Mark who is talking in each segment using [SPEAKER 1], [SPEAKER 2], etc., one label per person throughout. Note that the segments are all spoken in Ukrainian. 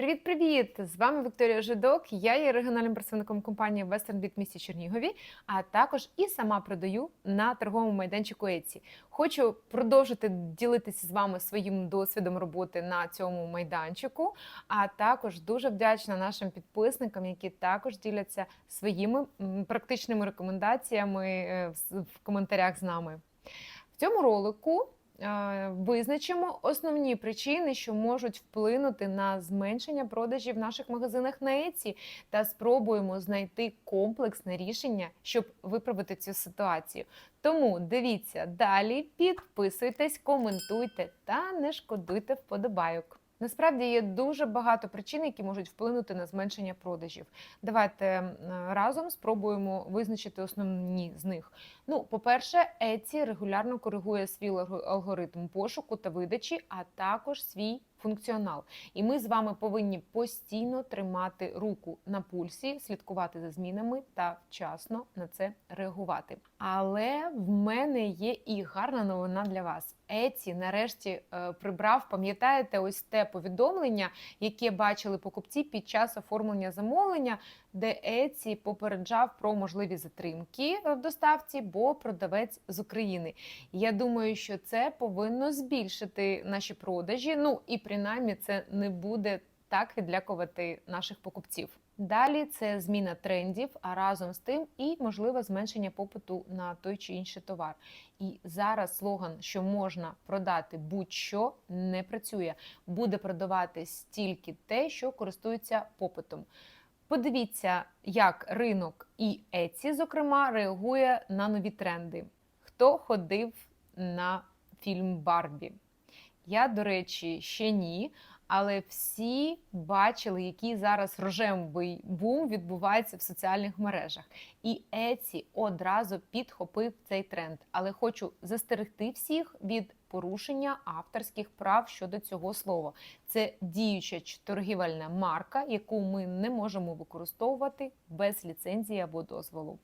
[SPEAKER 1] Привіт-привіт! З вами Вікторія Жидок. Я є регіональним представником компанії Western в місті Чернігові, а також і сама продаю на торговому майданчику Etsy. Хочу продовжити ділитися з вами своїм досвідом роботи на цьому майданчику. А також дуже вдячна нашим підписникам, які також діляться своїми практичними рекомендаціями е, в коментарях з нами. В цьому ролику визначимо основні причини, що можуть вплинути на зменшення продажів в наших магазинах на Еці, та спробуємо знайти комплексне рішення, щоб виправити цю ситуацію. Тому дивіться далі, підписуйтесь, коментуйте та не шкодуйте вподобайок. Насправді є дуже багато причин, які можуть вплинути на зменшення продажів. Давайте разом спробуємо визначити основні з них. Ну, по-перше, Etsy регулярно коригує свій алгоритм пошуку та видачі, а також свій функціонал. І ми з вами повинні постійно тримати руку на пульсі, слідкувати за змінами та вчасно на це реагувати. Але в мене є і гарна новина для вас. Etsy нарешті е, прибрав, пам'ятаєте, ось те повідомлення, яке бачили покупці під час оформлення замовлення, де Etsy попереджав про можливі затримки в доставці, бо продавець з України. Я думаю, що це повинно збільшити наші продажі. Ну і принаймні це не буде так відлякувати наших покупців. Далі це зміна трендів, а разом з тим і можливе зменшення попиту на той чи інший товар. І зараз слоган, що можна продати будь-що, не працює. Буде продаватись тільки те, що користується попитом. Подивіться, як ринок і Etsy, зокрема, реагує на нові тренди. Хто ходив на фільм Барбі? Я, до речі, ще ні. Але всі бачили, який зараз рожевий бум відбувається в соціальних мережах. І Etsy одразу підхопив цей тренд. Але хочу застерегти всіх від порушення авторських прав щодо цього слова. Це діюча торгівельна марка, яку ми не можемо використовувати без ліцензії або дозволу.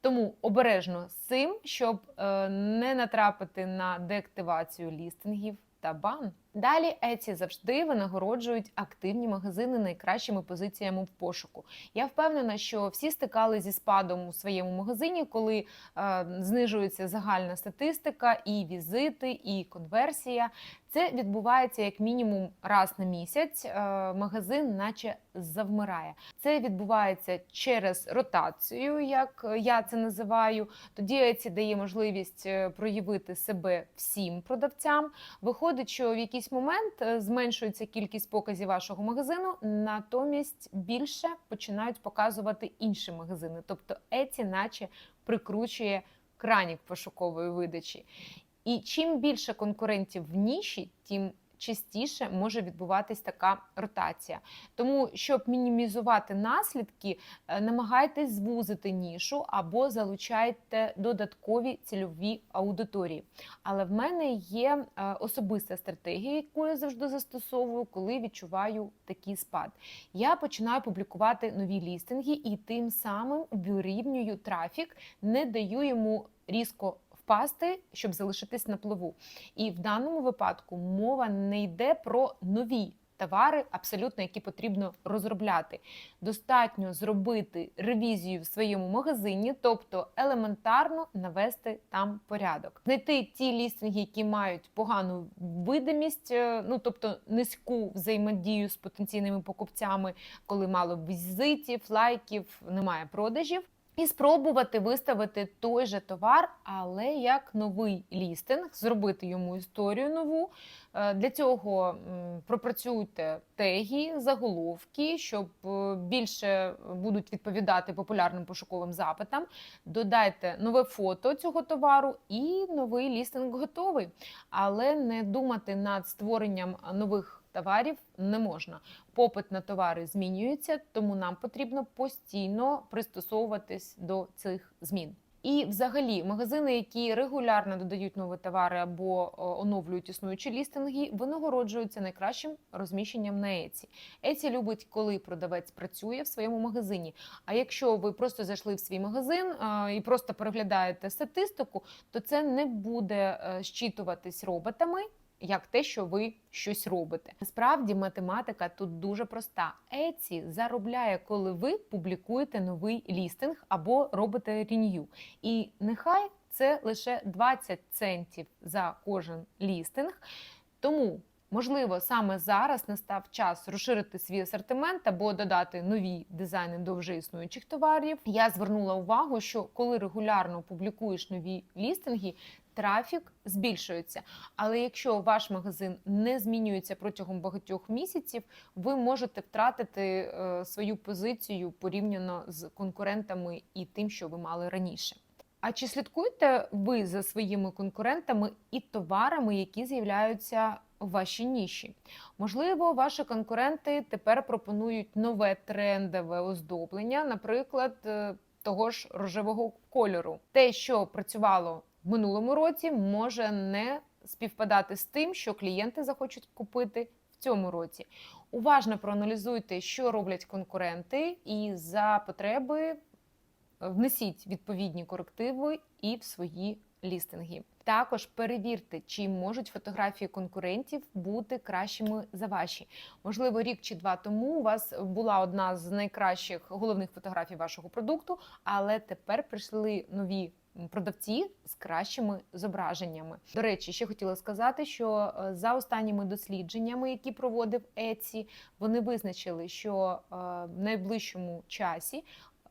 [SPEAKER 1] Тому обережно з цим, щоб е, не натрапити на деактивацію лістингів та бан. Далі Еці завжди винагороджують активні магазини найкращими позиціями в пошуку. Я впевнена, що всі стикали зі спадом у своєму магазині, коли е, знижується загальна статистика, і візити, і конверсія. Це відбувається як мінімум раз на місяць. Е, магазин, наче завмирає. Це відбувається через ротацію, як я це називаю. Тоді Etsy дає можливість е, проявити себе всім продавцям. Виходить, що в якийсь момент е, зменшується кількість показів вашого магазину, натомість більше починають показувати інші магазини. Тобто Etsy наче прикручує кранік пошукової видачі. І чим більше конкурентів в ніші, тим частіше може відбуватись така ротація. Тому, щоб мінімізувати наслідки, е, намагайтесь звузити нішу або залучайте додаткові цільові аудиторії. Але в мене є е, особиста стратегія, яку я завжди застосовую, коли відчуваю такий спад. Я починаю публікувати нові лістинги і тим самим вирівнюю трафік, не даю йому різко впасти, щоб залишитись на плаву. І в даному випадку мова не йде про нові. Товари, абсолютно які потрібно розробляти. Достатньо зробити ревізію в своєму магазині, тобто елементарно навести там порядок, знайти ті лістинги, які мають погану видимість, е, ну тобто низьку взаємодію з потенційними покупцями, коли мало візитів, лайків, немає продажів. І спробувати виставити той же товар, але як новий лістинг, зробити йому історію нову. Е, Для цього пропрацюйте теги, заголовки, щоб е, більше будуть відповідати популярним пошуковим запитам. Додайте нове фото цього товару і новий лістинг готовий. Але не думати над створенням нових товарів не можна. Попит на товари змінюється, тому нам потрібно постійно пристосовуватись до цих змін. І, взагалі, магазини, які регулярно додають нові товари або оновлюють існуючі лістинги, винагороджуються найкращим розміщенням на Etsy. Etsy любить, коли продавець працює в своєму магазині. А якщо ви просто зайшли в свій магазин і просто переглядаєте статистику, то це не буде е, щитуватись роботами. Як те, що ви щось робите. Насправді математика тут дуже проста. Etsy заробляє, коли ви публікуєте новий лістинг або робите ренью. І нехай це лише 20 центів за кожен лістинг. Тому Можливо, саме зараз настав час розширити свій асортимент або додати нові дизайни до вже існуючих товарів. Я звернула увагу, що коли регулярно публікуєш нові лістинги, трафік збільшується. Але якщо ваш магазин не змінюється протягом багатьох місяців, ви можете втратити е, свою позицію порівняно з конкурентами і тим, що ви мали раніше. А чи слідкуєте ви за своїми конкурентами і товарами, які з'являються в вашій ніші? Можливо, ваші конкуренти тепер пропонують нове трендове оздоблення, наприклад, е, того ж рожевого кольору. Те, що працювало минулому році, може не співпадати з тим, що клієнти захочуть купити в цьому році. Уважно проаналізуйте, що роблять конкуренти, і за потреби внесіть відповідні корективи і в свої лістинги. Також перевірте, чи можуть фотографії конкурентів бути кращими за ваші. Можливо, рік чи два тому у вас була одна з найкращих головних фотографій вашого продукту, але тепер прийшли нові. Продавці з кращими зображеннями. До речі, ще хотіла сказати, що е, за останніми дослідженнями, які проводив Etsy, вони визначили, що е, в найближчому часі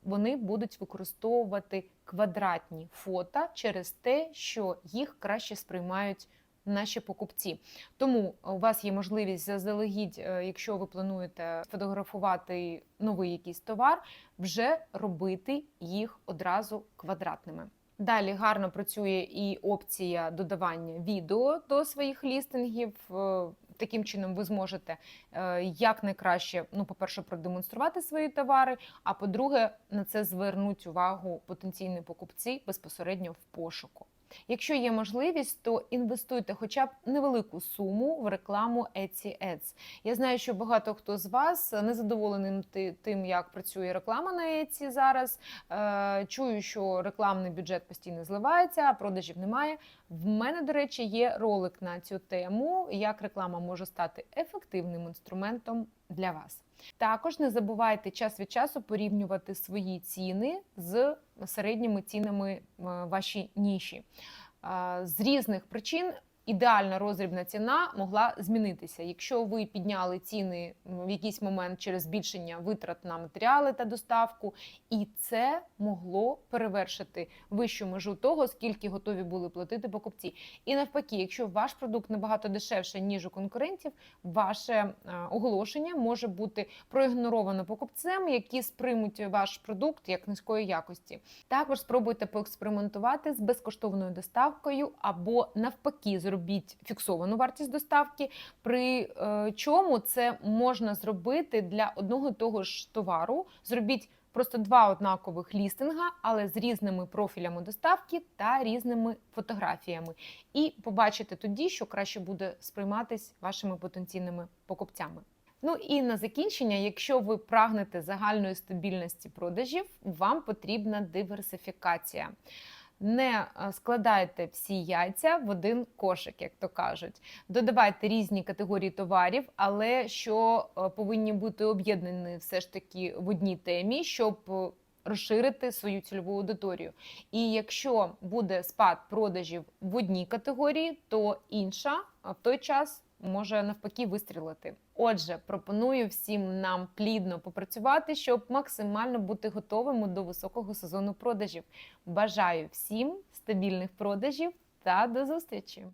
[SPEAKER 1] вони будуть використовувати квадратні фото через те, що їх краще сприймають. Наші покупці, тому у вас є можливість заздалегідь, е, якщо ви плануєте фотографувати новий якийсь товар, вже робити їх одразу квадратними. Далі гарно працює і опція додавання відео до своїх лістингів. Е, таким чином ви зможете е, як найкраще, ну, по-перше, продемонструвати свої товари. А по-друге, на це звернуть увагу потенційні покупці безпосередньо в пошуку. Якщо є можливість, то інвестуйте хоча б невелику суму в рекламу Etsy Ads. Я знаю, що багато хто з вас не задоволений тим, як працює реклама на Etsy зараз. Е, чую, що рекламний бюджет постійно зливається, а продажів немає. В мене, до речі, є ролик на цю тему, як реклама може стати ефективним інструментом для вас. Також не забувайте час від часу порівнювати свої ціни з середніми цінами ваші ніші. З різних причин ідеальна розрібна ціна могла змінитися. Якщо ви підняли ціни в якийсь момент через збільшення витрат на матеріали та доставку, і це могло перевершити вищу межу того, скільки готові були платити покупці. І навпаки, якщо ваш продукт набагато дешевше ніж у конкурентів, ваше е, оголошення може бути проігноровано покупцем, які сприймуть ваш продукт як низької якості. Також спробуйте поекспериментувати з безкоштовною доставкою або навпаки зробіть фіксовану вартість доставки, при е, чому це можна зробити для одного того ж товару. Зробіть просто два однакових лістинга, але з різними профілями доставки та різними фотографіями. І побачите тоді, що краще буде сприйматись вашими потенційними покупцями. Ну і на закінчення, якщо ви прагнете загальної стабільності продажів, вам потрібна диверсифікація не складайте всі яйця в один кошик, як то кажуть. Додавайте різні категорії товарів, але що е, повинні бути об'єднані все ж таки в одній темі, щоб е, розширити свою цільову аудиторію. І якщо буде спад продажів в одній категорії, то інша в той час може навпаки вистрілити. Отже, пропоную всім нам плідно попрацювати, щоб максимально бути готовими до високого сезону продажів. Бажаю всім стабільних продажів та до зустрічі!